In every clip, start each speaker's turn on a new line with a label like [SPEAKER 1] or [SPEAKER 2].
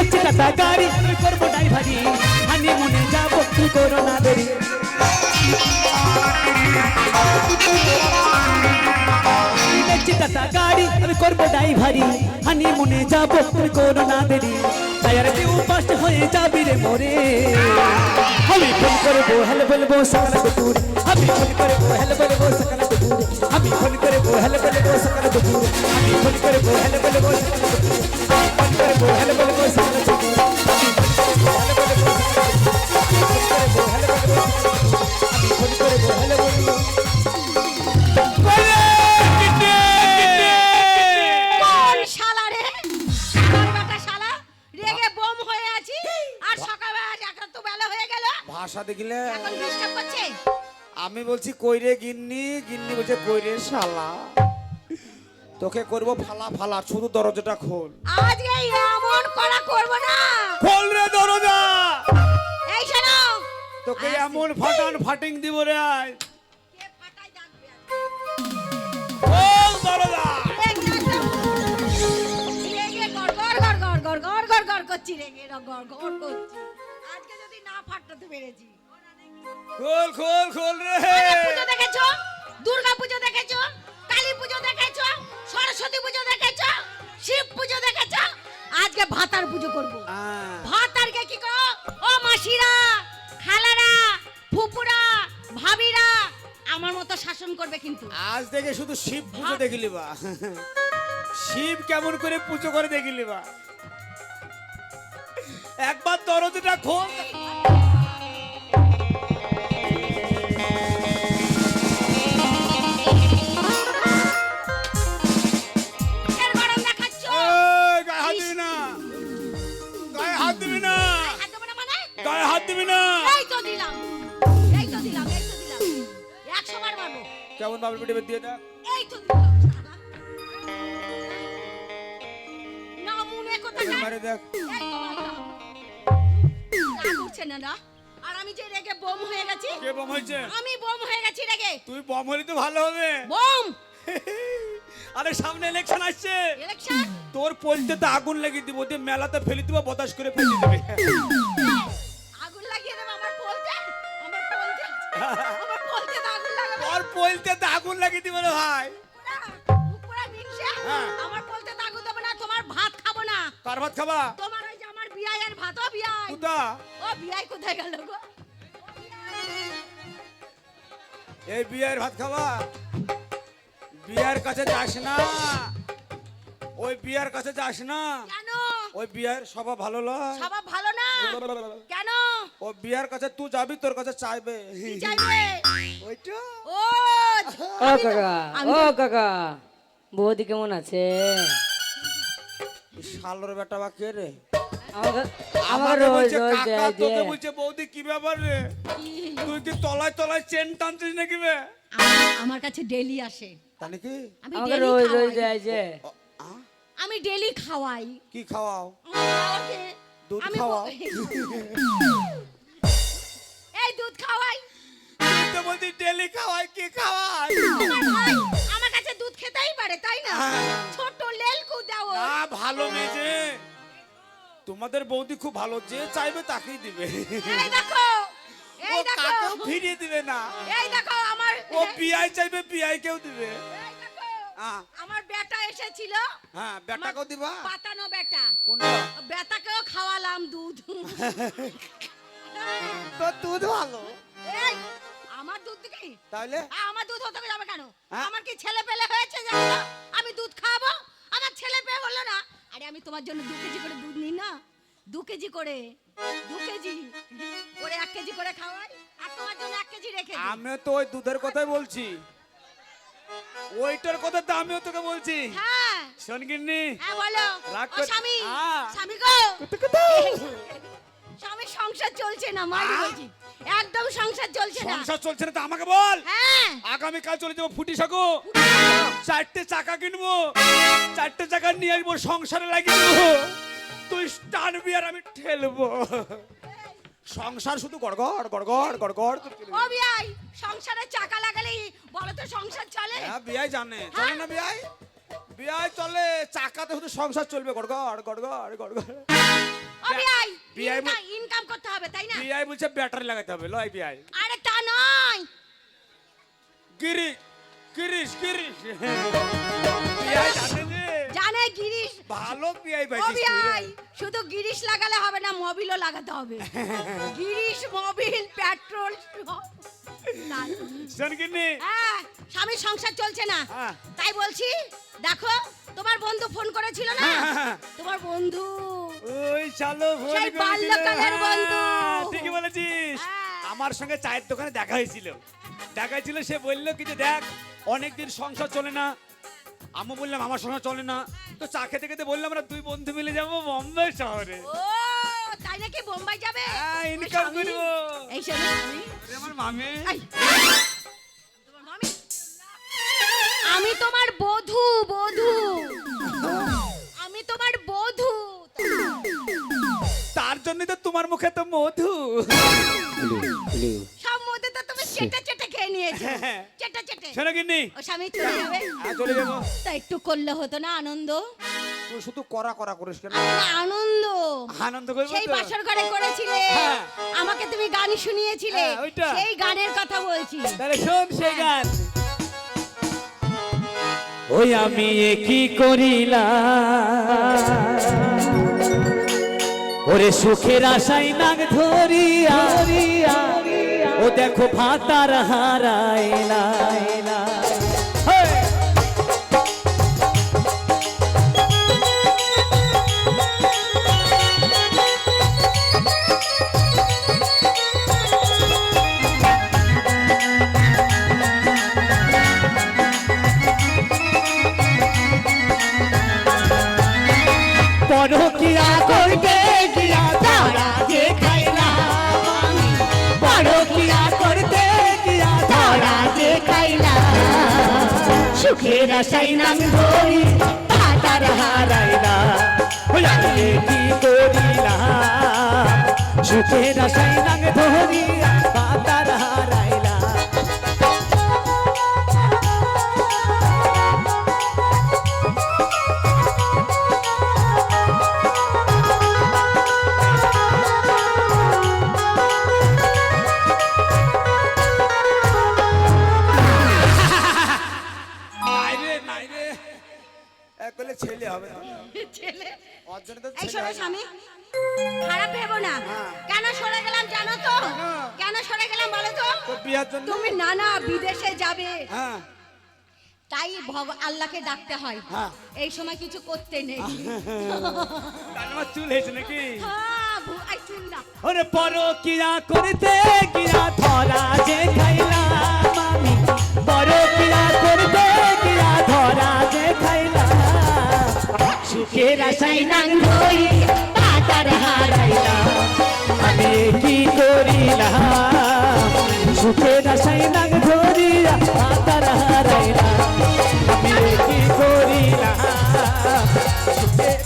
[SPEAKER 1] বেচে কাটা গাড়ি করব ড্রাইভারি হানি মনে যাব কি করো না দেরি। গাড়ি আমি করব ড্রাইভারি হানি মনে যাব তুমি করো না দেরি। টায়ার দিউ পাস্ট হয়ে যাবি রে মোরে। আমি ফোন করব হেলে বলব সকালে দুপুর আমি ফোন করব হেলে বলব সকালে দুপুর আমি ফোন করব হেলে বলব সকালে দুপুর আমি ফোন করব হেলে বলব তাহলে আমি
[SPEAKER 2] বলছি কইরে গিন্নি? গিন্নি বলছে কইরে শালা? তোকে করব ফালা ফালা শুধু দরজাটা খোল।
[SPEAKER 3] এমন করা করব না।
[SPEAKER 2] খোল রে দরজা!
[SPEAKER 3] এই শোনো।
[SPEAKER 2] তোকে এমন ফাটান ফাটিং দিব রে
[SPEAKER 3] আয়।
[SPEAKER 2] খোল দরজা!
[SPEAKER 3] করছি রেগে গড় গড় করছি। আজকে যদি না ফাটতে পেরেছি।
[SPEAKER 2] খোল খোল খোল রে।
[SPEAKER 3] পুজো দেখেছ? দুর্গা পুজো দেখেছ? কালী পুজো দেখেছ? সরস্বতী পুজো দেখেছ? শিব পুজো দেখেছ? আজকে ভাতার পুজো করব। ভাতারকে কি করো? ও মাসিরা খালারা ফুপুরা ভাবিরা আমার মতো শাসন করবে কিন্তু।
[SPEAKER 2] আজ থেকে শুধু শিব পুজো দেখিলি বা? শিব কেমন করে পুজো করে দেখিলি বা? একবার দরজাটা খোল। বাবুর পিঠে দিয়ে
[SPEAKER 3] এই তো। না মনে কোথায়
[SPEAKER 2] মারে দেখ।
[SPEAKER 3] এই তো মারলাম। রাগ উঠছে না না আর আমি যে রেগে বোম হয়ে গেছি
[SPEAKER 2] কে বম হয়েছে?
[SPEAKER 3] আমি বোম হয়ে গেছি রেগে।
[SPEAKER 2] তুই বম হলে তো ভালো হবে।
[SPEAKER 3] বোম!
[SPEAKER 2] আরে সামনে ইলেকশন আসছে।
[SPEAKER 3] ইলেকশন
[SPEAKER 2] তোর পলতে তো আগুন লাগিয়ে দিব দিয়ে মেলাতে ফেলে দিব বতাস করে ফেলে দিবে।
[SPEAKER 3] ভাত খাবা তোমার ওই যে আমার বিয়াইয়ের ভাত ও বিয়াই।
[SPEAKER 2] কুদা
[SPEAKER 3] ও বিয়াই কোথায় গেল গো?
[SPEAKER 2] এই বিয়ের ভাত খাবা? বিয়ের কাছে যাস না। ওই বিয়ের কাছে যাস না।
[SPEAKER 3] কেন?
[SPEAKER 2] ওই বিয়ের সবা ভালো লয়
[SPEAKER 3] সবাই ভালো না? কেন?
[SPEAKER 2] ও বিয়ের কাছে তুই যাবি তোর কাছে চাইবে।
[SPEAKER 3] চাইবে?
[SPEAKER 2] ওইটা।
[SPEAKER 3] ও
[SPEAKER 4] ও কাকা ও কাকা বৌদি কেমন আছে?
[SPEAKER 2] শালোর বেটা বা কে রে?
[SPEAKER 4] আমাকে আমাকে
[SPEAKER 2] আমাকে
[SPEAKER 4] রোজ
[SPEAKER 2] বলছে কাকা তোকে বলছে বৌদি কি ব্যাপার রে? তুই কি তলায় তলায় চেন টানছিস নাকি বে
[SPEAKER 3] আমার- আমার কাছে ডেলি আসে।
[SPEAKER 2] তা নাকি
[SPEAKER 3] আমি
[SPEAKER 4] আমাকে
[SPEAKER 3] ডেলি
[SPEAKER 4] রোজ রোজ
[SPEAKER 3] খাওয়াই।
[SPEAKER 4] দেয় যে।
[SPEAKER 3] আমি ডেলি খাওয়াই।
[SPEAKER 2] কি খাওয়াও? দুধ খাওয়াও?
[SPEAKER 3] এই দুধ খাওয়াই।
[SPEAKER 2] তুই তো বলছি ডেলি খাওয়াই কি খাওয়াই।
[SPEAKER 3] খেতেই পারে তাই না?
[SPEAKER 2] হ্যাঁ।
[SPEAKER 3] ছোট লেলকু দাও।
[SPEAKER 2] না ভালো মেয়ে যে তোমাদের বৌদি খুব ভালো যে চাইবে তাকেই দিবে।
[SPEAKER 3] এই দেখো এই দেখো।
[SPEAKER 2] কাকেও ফিরিয়ে দিবে না।
[SPEAKER 3] এই দেখো আমার
[SPEAKER 2] ও পিআই চাইবে পিআই কেও দিবে।
[SPEAKER 3] এই দেখো
[SPEAKER 2] আহ,
[SPEAKER 3] আমার বেটা এসেছিল।
[SPEAKER 2] হ্যাঁ বেটাকেও
[SPEAKER 3] আমার
[SPEAKER 2] দিবা?
[SPEAKER 3] পাতানো বেটা।
[SPEAKER 2] কোনটা?
[SPEAKER 3] বেটাকেও খাওয়ালাম দুধ।
[SPEAKER 2] তো দুধ ভালো।
[SPEAKER 3] এই কি?
[SPEAKER 2] তাহলে?
[SPEAKER 3] আমার দুধ হতে যাবে কেন?
[SPEAKER 2] হ্যাঁ?
[SPEAKER 3] আমার কি ছেলে পেলে হয়েছে জানো আমি দুধ খাব? আমার ছেলে পেয়ে বলল না? আরে আমি তোমার জন্য দু কেজি করে দুধ নিই না? দু কেজি করে? দু কেজি? করে এক কেজি করে খাওয়াই? আর তোমার জন্য এক কেজি রেখে।
[SPEAKER 2] আমিও তো ওই দুধের কথাই বলছি। ওইটার কথা তো আমিও তোকে বলছি।
[SPEAKER 3] হ্যাঁ।
[SPEAKER 2] শোন
[SPEAKER 3] হ্যাঁ বলো।
[SPEAKER 2] রাগ কর-
[SPEAKER 3] স্বামী।
[SPEAKER 2] হ্যাঁ।
[SPEAKER 3] স্বামী গো। স্বামী সংসার চলছে না মারি
[SPEAKER 2] হ্যাঁ?
[SPEAKER 3] বলছি। একদম সংসার চলছে না।
[SPEAKER 2] সংসার চলছে না তো আমাকে বল।
[SPEAKER 3] হ্যাঁ।
[SPEAKER 2] আগামীকাল চলে যাব ফুটি সাকো চারটে চাকা কিনবো। চারটে চাকা নিয়ে আসব সংসারে লাগিয়ে দেবো। তুই টানবি আর আমি ঠেলবো। সংসার শুধু গড়গড় গড়গড় গড়গড়
[SPEAKER 3] ও। বিয়াই সংসারে চাকা লাগালেই বলো তো সংসার চলে?
[SPEAKER 2] হ্যাঁ বিয়াই জানে। চলে না বিয়াই বিয়াই চলে চাকাতে শুধু সংসার চলবে। গড়গড় গড়গড় গড়গড়।
[SPEAKER 4] বিআই
[SPEAKER 3] ইনকাম করতে হবে তাই না?
[SPEAKER 4] বিআই বলছে ব্যাটারি লাগাতে হবে লয় বিআই
[SPEAKER 3] আরে তা নয়।
[SPEAKER 4] গিরি গিরিশ গিরিশ। বিআই জানে যে?
[SPEAKER 3] জানে গিরিশ।
[SPEAKER 4] ভালো বিআই রে।
[SPEAKER 3] বিআই শুধু গিরিশ লাগালে হবে না মোবিলও লাগাতে হবে। গিরিশ মোবিল পেট্রোল হ্যাঁ স্বামীর সংসার চলছে না।
[SPEAKER 4] হ্যাঁ।
[SPEAKER 3] তাই বলছি দেখো তোমার বন্ধু ফোন করেছিল না?
[SPEAKER 4] হ্যাঁ।
[SPEAKER 3] তোমার বন্ধু
[SPEAKER 4] ওই চালো
[SPEAKER 3] সেই বাল্যকালের
[SPEAKER 4] হ্যাঁ,
[SPEAKER 3] বন্ধু।
[SPEAKER 4] ঠিকই বলেছিস।
[SPEAKER 3] হ্যাঁ।
[SPEAKER 4] আমার সঙ্গে চায়ের দোকানে দেখা হয়েছিল। দেখা হয়েছিল সে বলল কি যে দেখ অনেকদিন সংসার চলে না। আমি বললাম আমার সংসার চলে না। তো চা খেতে খেতে বললাম আমরা দুই বন্ধু মিলে যাব বোম্বে শহরে।
[SPEAKER 3] ও তাই নাকি বোম্বাই যাবে?
[SPEAKER 4] হ্যাঁ,
[SPEAKER 3] ওই
[SPEAKER 4] income
[SPEAKER 3] স্বামী-
[SPEAKER 4] করব।
[SPEAKER 3] এই শোনো স্বামী।
[SPEAKER 4] আরে আমার মামে।
[SPEAKER 3] এই, তোমার মামি? আমি তোমার বধূ বধূ। আমি তোমার বধূ।
[SPEAKER 4] তার জন্য তো তোমার মুখে তো মধু।
[SPEAKER 3] সব মধ্যে তো তুমি চেটে চেটে খেয়ে নিয়েছো।
[SPEAKER 4] হ্যাঁ।
[SPEAKER 3] চেটে চেটে।
[SPEAKER 4] শোনো কিন্নি
[SPEAKER 3] ও স্বামী চলে যাবে
[SPEAKER 4] হ্যাঁ চলে যাব।
[SPEAKER 3] তা একটু করলে হতো না আনন্দ?
[SPEAKER 4] তুই শুধু করা করা করিস কেন?
[SPEAKER 3] আরে আনন্দ।
[SPEAKER 4] আনন্দ করব
[SPEAKER 3] সেই
[SPEAKER 4] তো?
[SPEAKER 3] বাসর ঘরে করেছিলে।
[SPEAKER 4] হ্যাঁ।
[SPEAKER 3] আমাকে তুমি গান শুনিয়েছিলে।
[SPEAKER 4] হ্যাঁ, ওইটা।
[SPEAKER 3] সেই গানের কথা বলছি।
[SPEAKER 4] তাহলে শোন সে গান।
[SPEAKER 2] ওই আমি এ কি করিলাম? ওরে সুখের আশাই নাগ ধরিয়া ও দেখো ভাতার হারাইলা পরকিয়া করবে, গিয়া তারা যে খাইলাম পরকিয়া করতে গিয়া তারা যে খাইলাম সুখের আশাই নাম ধরি, ভাতার হারাইলা ওই আমি এ কি করিলাম? সুখের আশাই নাম ধরি
[SPEAKER 3] এই শোনো স্বামী খারাপ ভেবো না।
[SPEAKER 4] হ্যাঁ।
[SPEAKER 3] কেন সরে গেলাম জানো তো? কেন সরে গেলাম বলো তো? তুমি নানা বিদেশে যাবে।
[SPEAKER 4] হ্যাঁ।
[SPEAKER 3] তাই ভগ আল্লাহকে ডাকতে হয়।
[SPEAKER 4] হ্যাঁ।
[SPEAKER 3] এই সময় কিছু করতে নেই।
[SPEAKER 4] চুল হয়েছে নাকি?
[SPEAKER 3] হ্যাঁ।
[SPEAKER 2] ওরে পরকিয়া করতে গিয়া ধরা যে খাইলাম আমি। পরকিয়া করতে গিয়া ধরা যে খাইলাম সুখের আশাই নাং ধরি, পাতার হারাইলাম। আমি কি করিলাম? সুখের আশাই নাং ধরিয়া পাতার হারাইলাম। আমি কি করিলাম? সুখের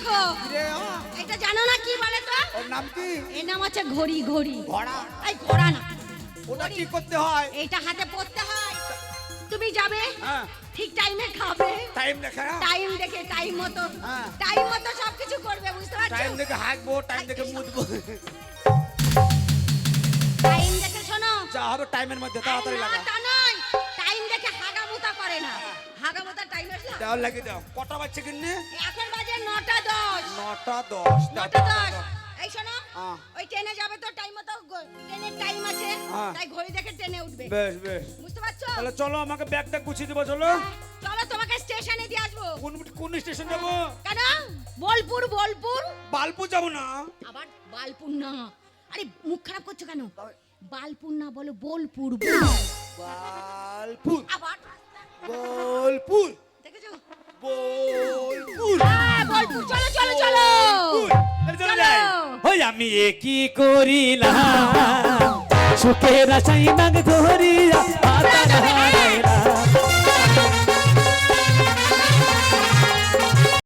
[SPEAKER 3] দেখো। এটা জানো না কি বলে তো
[SPEAKER 4] ওর নাম কি?
[SPEAKER 3] এর নাম হচ্ছে ঘড়ি ঘড়ি।
[SPEAKER 4] ঘোড়া।
[SPEAKER 3] এই ঘোড়া না।
[SPEAKER 4] ওটা কি করতে হয়?
[SPEAKER 3] এইটা হাতে পড়তে হয়। তুমি যাবে?
[SPEAKER 4] হ্যাঁ।
[SPEAKER 3] ঠিক টাইমে খাবে।
[SPEAKER 4] টাইম দেখা
[SPEAKER 3] টাইম দেখে টাইম মতো।
[SPEAKER 4] হ্যাঁ।
[SPEAKER 3] টাইম মতো সবকিছু করবে বুঝতে পারছ?
[SPEAKER 4] টাইম দেখে হাঁকবো টাইম দেখে মুদবো
[SPEAKER 3] টাইম দেখে শোনো।
[SPEAKER 4] যা হবে টাইমের মধ্যে তাড়াতাড়ি লাগা।
[SPEAKER 3] নয়। টাইম দেখে হাগামুতা করে না। হাগামুতা টাইম আসলে
[SPEAKER 4] দেওয়ার লাগিয়ে দাও। কটা বাচ্চা কিনে
[SPEAKER 3] এখন বাজে নটা দশ।
[SPEAKER 4] নটা দশ।
[SPEAKER 3] নটা দশ। এই শোনো
[SPEAKER 4] হ্যাঁ।
[SPEAKER 3] ওই ট্রেনে যাবে তো টাইম মতো ট্রেনের টাইম আছে
[SPEAKER 4] হ্যাঁ।
[SPEAKER 3] তাই ঘড়ি দেখে ট্রেনে উঠবে।
[SPEAKER 4] বেশ বেশ।
[SPEAKER 3] বুঝতে পারছ?
[SPEAKER 4] তাহলে চলো আমাকে ব্যাগটা গুছিয়ে দেবো চলো।
[SPEAKER 3] চলো তোমাকে স্টেশনে দিয়ে আসব।
[SPEAKER 4] কোন কোন স্টেশন যাব?
[SPEAKER 3] কেন? বোলপুর বোলপুর।
[SPEAKER 4] বালপুর যাব না।
[SPEAKER 3] আবার বালপুর না। আরে মুখ খারাপ করছ কেন? বালপুর না বলো বোলপুর।
[SPEAKER 4] বালপুর।
[SPEAKER 3] আবার
[SPEAKER 2] আমি কি করিলাম? সুখের সাইনাগ ধরিয়া